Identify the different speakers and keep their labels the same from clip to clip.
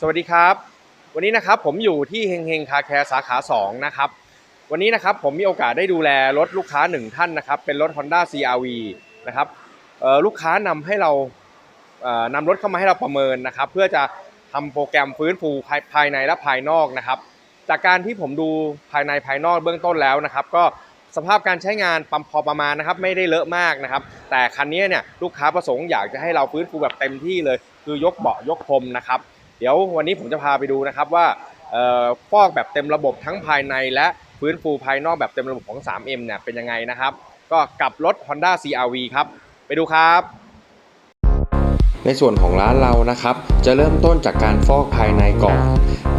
Speaker 1: สวัสดีครับ วันนี้นะครับผมอยู่ที่เฮงเฮงคาแคร์สาขา 2 นะครับ วันนี้นะครับผมมีโอกาสได้ดูแลรถลูกค้าหนึ่งท่านนะครับ เป็นรถ Honda CRV นะครับลูกค้านำให้เรานำรถเข้ามาให้เราประเมินนะครับ เพื่อจะทำโปรแกรมฟื้นฟูภายภายในและภายนอกนะครับ จากการที่ผมดูภายในภายนอกเบื้องต้นแล้วนะครับ ก็สภาพการใช้งานปั๊มพอประมาณนะครับ ไม่ได้เลอะมากนะครับ แต่คันนี้เนี่ยลูกค้าประสงค์อยากจะให้เราฟื้นฟูแบบเต็มที่เลย คือยกเบาะยกพรมนะครับ เดี๋ยววันนี้ผมจะพาไปดูนะครับว่าฟอกแบบเต็มระบบทั้งภายในและฟื้นฟูภายนอกแบบเต็มระบบของ 3M เนี่ยเป็นยังไงนะครับ ก็กับรถ Honda CRV ครับ ไปดูครับ
Speaker 2: ในส่วนของร้านเรานะครับ จะเริ่มต้นจากการฟอกภายในก่อน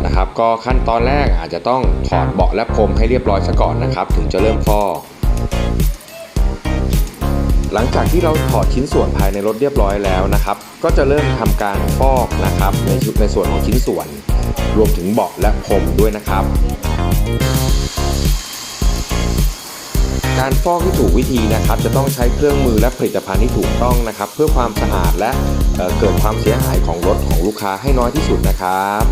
Speaker 2: นะครับ ก็ขั้นตอนแรกอาจจะต้องถอดเบาะและพรมให้เรียบร้อยซะก่อนนะครับ ถึงจะเริ่มฟอก หลังจากที่เราถอดชิ้นส่วนภายในรถเรียบร้อยแล้วนะครับ ก็จะเริ่มทำการฟอกนะครับในชุดในส่วนของชิ้นส่วน รวมถึงเบาะและพรมด้วยนะครับ การฟอกที่ถูกวิธีนะครับ จะต้องใช้เครื่องมือและผลิตภัณฑ์ที่ถูกต้องนะครับ เพื่อความสะอาดและเเกิดความเสียหายของรถของลูกค้าให้น้อยที่สุดนะครับ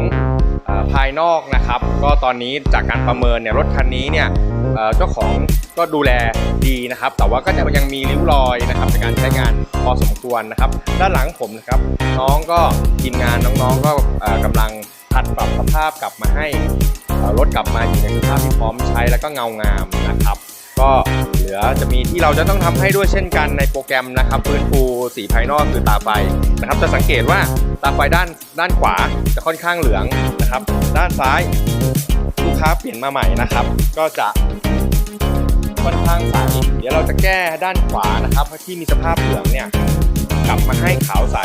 Speaker 1: ของอภายนอกนะครับ ก็ตอนนี้จากการประเมินเนี่ยรถคันนี้เนี่ยเจ้าของก็ดูแลดีนะครับ แต่ว่าก็จะยังมีริ้วรอยนะครับในการใช้งานพอสมควรนะครับ ด้านหลังผมนะครับ น้องก็ทีมงานน้องๆ ก็เอ่อกำลังผัดปรับสภาพกลับมาให้รถกลับมาอยู่ในสภาพที่พร้อมใช้แล้วก็เงางามนะครับ ก็เหลือจะมีที่เราจะต้องทำให้ด้วยเช่นกันในโปรแกรมนะครับฟื้นฟูสีภายนอกคือตาไฟนะครับ จะสังเกตว่าตาไฟด้านด้านขวาจะค่อนข้างเหลืองนะครับ ด้านซ้ายลูกค้าเปลี่ยนมาใหม่นะครับ ก็จะค่อนข้างใสเดี๋ยวเราจะแก้ด้านขวานะครับที่มีสภาพเหลืองเนี่ยกลับมาให้ขาวใส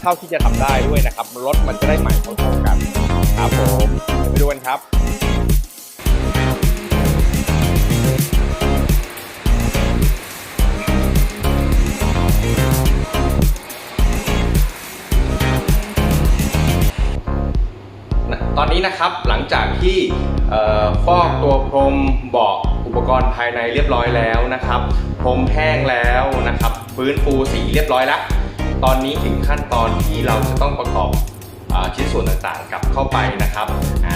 Speaker 1: เท่าที่จะทำได้ด้วยนะครับรถมันจะได้ใหม่เท่าๆกันครับผมไปดูกันครับ ตอนนี้นะครับหลังจากที่ฟอกตัวพรมเบาะอุปกรณ์ภายในเรียบร้อยแล้วนะครับ พรมแห้งแล้วนะครับ ฟื้นฟูสีเรียบร้อยแล้ว ตอนนี้ถึงขั้นตอนที่เราจะต้องประกอบชิ้นส่วนต่างๆกลับเข้าไปนะครับ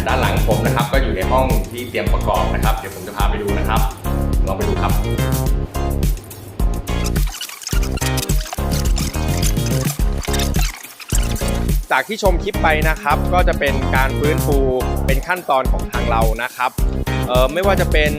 Speaker 1: ด้านหลังผมนะครับก็อยู่ในห้องที่เตรียมประกอบนะครับ เดี๋ยวผมจะพาไปดูนะครับลองไปดูครับ จากที่ชมคลิปไปนะครับ ก็จะเป็นการฟื้นฟูเป็นขั้นตอนของทางเรานะครับไม่ว่าจะเป็น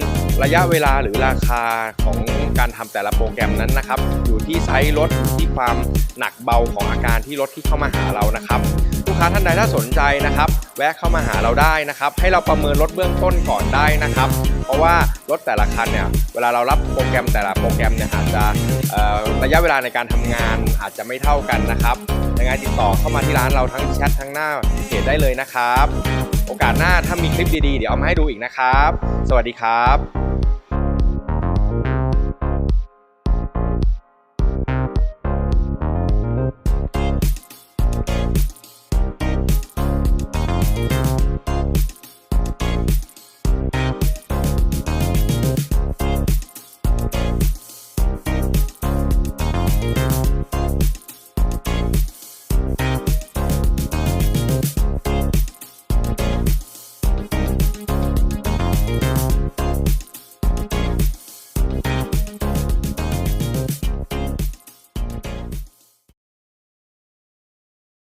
Speaker 1: ระยะเวลาหรือราคาของการทำแต่ละโปรแกรมนั้นนะครับ อยู่ที่ไซส์รถอยู่ที่ความ หนักเบาของอาการที่รถที่เข้ามาหาเรานะครับ ลูกค้าท่านใดถ้าสนใจนะครับ แวะเข้ามาหาเราได้นะครับ ให้เราประเมินรถเบื้องต้นก่อนได้นะครับ เพราะว่ารถแต่ละคันเนี่ยเวลาเรารับโปรแกรมแต่ละโปรแกรมเนี่ยอาจจะระยะเวลาในการทำงานอาจจะไม่เท่ากันนะครับยังไงติดต่อเข้ามาที่ร้านเราทั้งแชททั้งหน้าเพจได้เลยนะครับ โอกาสหน้าถ้ามีคลิปดีๆ เดี๋ยวเอามาให้ดูอีกนะครับ สวัสดีครับ